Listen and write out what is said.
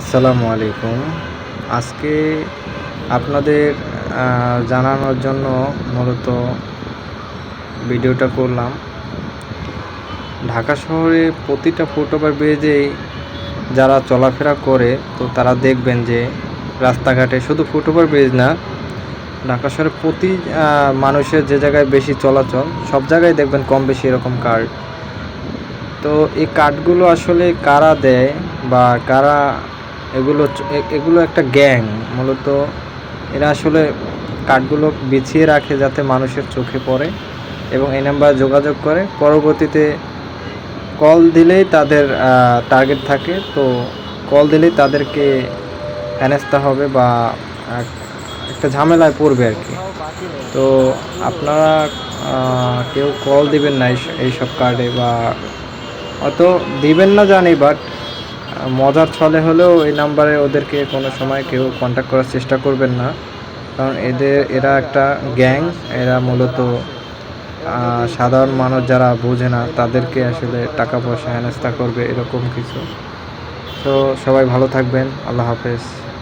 আসসালামু আলাইকুম। আজকে আপনাদের জানানোর জন্য মূলত ভিডিওটা করলাম। ঢাকা শহরে প্রতিটা ফুটওভার ব্রিজেই যারা চলাফেরা করে, তো তারা দেখবেন যে রাস্তাঘাটে শুধু ফুটওভার ব্রিজ না, ঢাকা শহরে প্রতি মানুষের যে জায়গায় বেশি চলাচল, সব জায়গায় দেখবেন কম বেশি এরকম কার্ড তো এই কার্ডগুলো আসলে কারা দেয় বা কারা এগুলো এগুলো একটা গ্যাং। মূলত এরা আসলে কার্ডগুলো বিছিয়ে রাখে যাতে মানুষের চোখে পড়ে এবং এই নাম্বারে যোগাযোগ করে। পরবর্তীতে কল দিলেই তাদের টার্গেট থাকে। তো কল দিলেই তাদেরকে হেনস্থা হবে বা একটা ঝামেলায় পড়বে আর কি। তো আপনারা কেউ কল দিবেন না এইস- এইসব কার্ডে বা হয়তো দিবেন না জানি বাট মজার ছলে হলেও এই নাম্বারে ওদেরকে কোনো সময় কেউ কন্ট্যাক্ট করার চেষ্টা করবেন না। কারণ এদের, এরা একটা গ্যাং, এরা মূলত সাধারণ মানুষ যারা বোঝে না, তাদেরকে আসলে টাকা পয়সা হেনস্থা করবে, এরকম কিছু। তো সবাই ভালো থাকবেন। আল্লাহ হাফেজ।